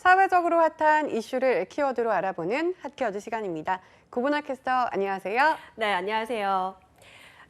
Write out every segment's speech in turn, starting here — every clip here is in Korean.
사회적으로 핫한 이슈를 키워드로 알아보는 핫키워드 시간입니다. 구분학 캐스터 안녕하세요. 네, 안녕하세요.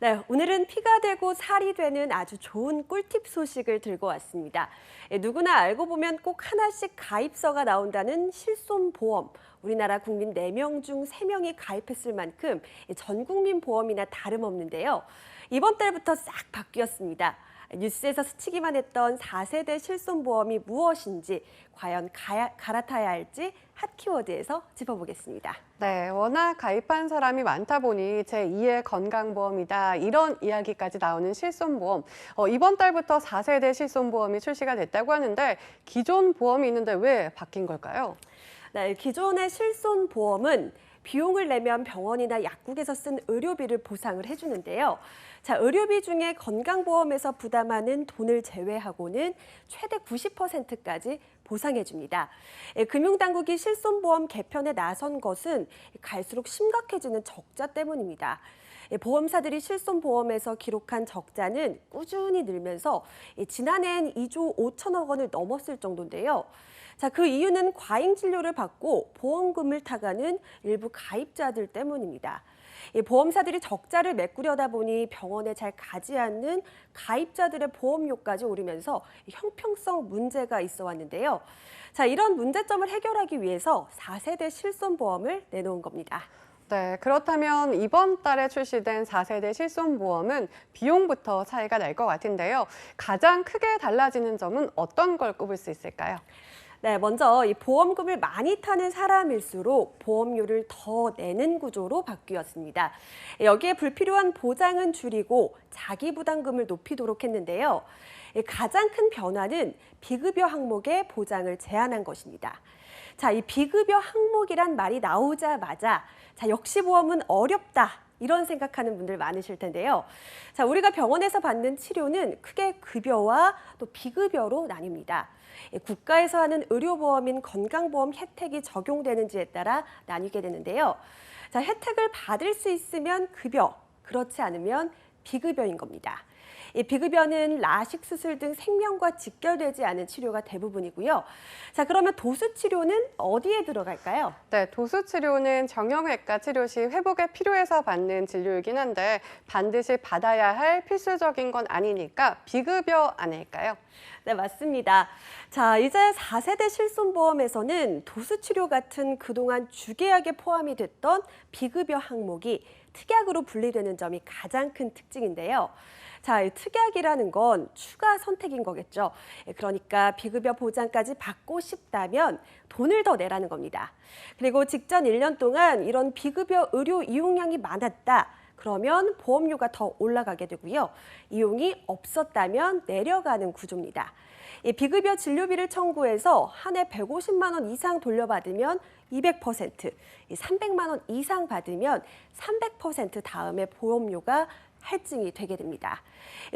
네, 오늘은 피가 되고 살이 되는 아주 좋은 꿀팁 소식을 들고 왔습니다. 예, 누구나 알고 보면 꼭 하나씩 가입서가 나온다는 실손보험. 우리나라 국민 4명 중 3명이 가입했을 만큼 전 국민 보험이나 다름없는데요. 이번 달부터 싹 바뀌었습니다. 뉴스에서 스치기만 했던 4세대 실손보험이 무엇인지 과연 가, 갈아타야 할지 핫 키워드에서 짚어보겠습니다. 네, 워낙 가입한 사람이 많다 보니 제2의 건강보험이다 이런 이야기까지 나오는 실손보험. 어, 이번 달부터 4세대 실손보험이 출시가 됐다고 하는데 기존 보험이 있는데 왜 바뀐 걸까요? 네, 기존의 실손보험은 비용을 내면 병원이나 약국에서 쓴 의료비를 보상을 해주는데요. 자, 의료비 중에 건강보험에서 부담하는 돈을 제외하고는 최대 90%까지 보상해줍니다. 예, 금융당국이 실손보험 개편에 나선 것은 갈수록 심각해지는 적자 때문입니다. 예, 보험사들이 실손보험에서 기록한 적자는 꾸준히 늘면서 예, 지난해엔 2조 5천억 원을 넘었을 정도인데요. 자, 그 이유는 과잉 진료를 받고 보험금을 타가는 일부 가입자들 때문입니다. 이 보험사들이 적자를 메꾸려다 보니 병원에 잘 가지 않는 가입자들의 보험료까지 오르면서 형평성 문제가 있어 왔는데요. 자, 이런 문제점을 해결하기 위해서 4세대 실손보험을 내놓은 겁니다. 네, 그렇다면 이번 달에 출시된 4세대 실손보험은 비용부터 차이가 날 것 같은데요. 가장 크게 달라지는 점은 어떤 걸 꼽을 수 있을까요? 네, 먼저 이 보험금을 많이 타는 사람일수록 보험료를 더 내는 구조로 바뀌었습니다. 여기에 불필요한 보장은 줄이고 자기 부담금을 높이도록 했는데요. 가장 큰 변화는 비급여 항목의 보장을 제한한 것입니다. 자, 이 비급여 항목이란 말이 나오자마자 자, 역시 보험은 어렵다. 이런 생각하는 분들 많으실 텐데요. 자, 우리가 병원에서 받는 치료는 크게 급여와 또 비급여로 나뉩니다. 국가에서 하는 의료보험인 건강보험 혜택이 적용되는지에 따라 나뉘게 되는데요. 자, 혜택을 받을 수 있으면 급여, 그렇지 않으면 비급여인 겁니다. 이 비급여는 라식 수술 등 생명과 직결되지 않은 치료가 대부분이고요. 자, 그러면 도수 치료는 어디에 들어갈까요? 네, 도수 치료는 정형외과 치료 시 회복에 필요해서 받는 진료이긴 한데 반드시 받아야 할 필수적인 건 아니니까 비급여 아닐까요? 네, 맞습니다. 자, 이제 4세대 실손보험에서는 도수치료 같은 그동안 주계약에 포함이 됐던 비급여 항목이 특약으로 분리되는 점이 가장 큰 특징인데요. 자, 이 특약이라는 건 추가 선택인 거겠죠. 예, 그러니까 비급여 보장까지 받고 싶다면 돈을 더 내라는 겁니다. 그리고 직전 1년 동안 이런 비급여 의료 이용량이 많았다. 그러면 보험료가 더 올라가게 되고요. 이용이 없었다면 내려가는 구조입니다. 이 비급여 진료비를 청구해서 한 해 150만 원 이상 돌려받으면 200%, 300만 원 이상 받으면 300% 다음에 보험료가 할증이 되게 됩니다.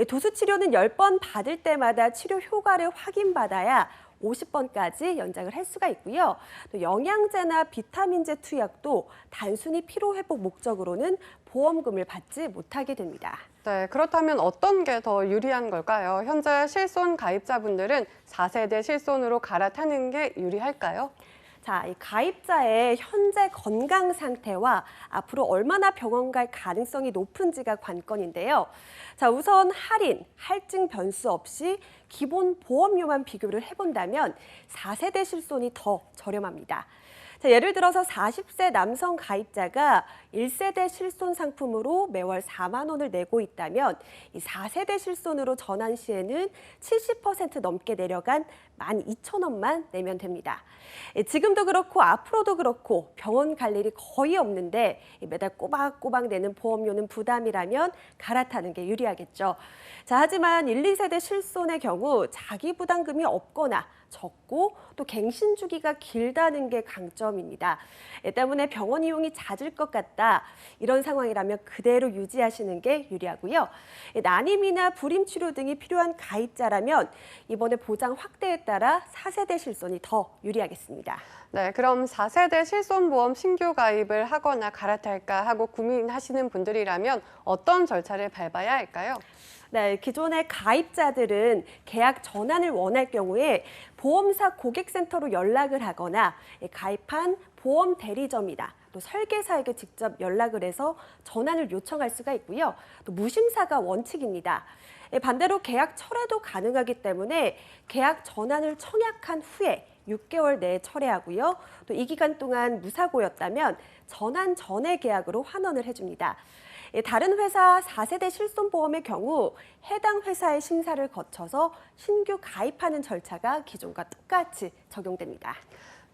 도수 치료는 10번 받을 때마다 치료 효과를 확인받아야 50번까지 연장을 할 수가 있고요. 또 영양제나 비타민제 투약도 단순히 피로 회복 목적으로는 보험금을 받지 못하게 됩니다. 네, 그렇다면 어떤 게 더 유리한 걸까요? 현재 실손 가입자분들은 4세대 실손으로 갈아타는 게 유리할까요? 자, 이 가입자의 현재 건강 상태와 앞으로 얼마나 병원 갈 가능성이 높은지가 관건인데요. 자, 우선 할인, 할증 변수 없이 기본 보험료만 비교를 해본다면 4세대 실손이 더 저렴합니다. 자, 예를 들어서 40세 남성 가입자가 1세대 실손 상품으로 매월 4만 원을 내고 있다면 이 4세대 실손으로 전환 시에는 70% 넘게 내려간 12,000원만 내면 됩니다. 예, 지금도 그렇고 앞으로도 그렇고 병원 갈 일이 거의 없는데 매달 꼬박꼬박 내는 보험료는 부담이라면 갈아타는 게 유리하겠죠. 자, 하지만 1, 2세대 실손의 경우 자기 부담금이 없거나 적고 또 갱신 주기가 길다는 게 강점입니다. 이 때문에 병원 이용이 잦을 것 같다. 이런 상황이라면 그대로 유지하시는 게 유리하고요. 난임이나 불임 치료 등이 필요한 가입자라면 이번에 보장 확대에 따라 4세대 실손이 더 유리하겠습니다. 네, 그럼 4세대 실손보험 신규 가입을 하거나 갈아탈까 하고 고민하시는 분들이라면 어떤 절차를 밟아야 할까요? 네, 기존의 가입자들은 계약 전환을 원할 경우에 보험사 고객센터로 연락을 하거나 가입한 보험 대리점이나 또 설계사에게 직접 연락을 해서 전환을 요청할 수가 있고요. 또 무심사가 원칙입니다. 예, 반대로 계약 철회도 가능하기 때문에 계약 전환을 청약한 후에 6개월 내에 철회하고요. 또 이 기간 동안 무사고였다면 전환 전에 계약으로 환원을 해줍니다. 예, 다른 회사 4세대 실손보험의 경우 해당 회사의 심사를 거쳐서 신규 가입하는 절차가 기존과 똑같이 적용됩니다.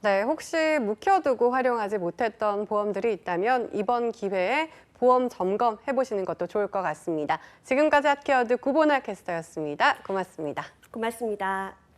네, 혹시 묵혀두고 활용하지 못했던 보험들이 있다면 이번 기회에 보험 점검 해보시는 것도 좋을 것 같습니다. 지금까지 핫케어드 구보나 캐스터였습니다. 고맙습니다. 고맙습니다.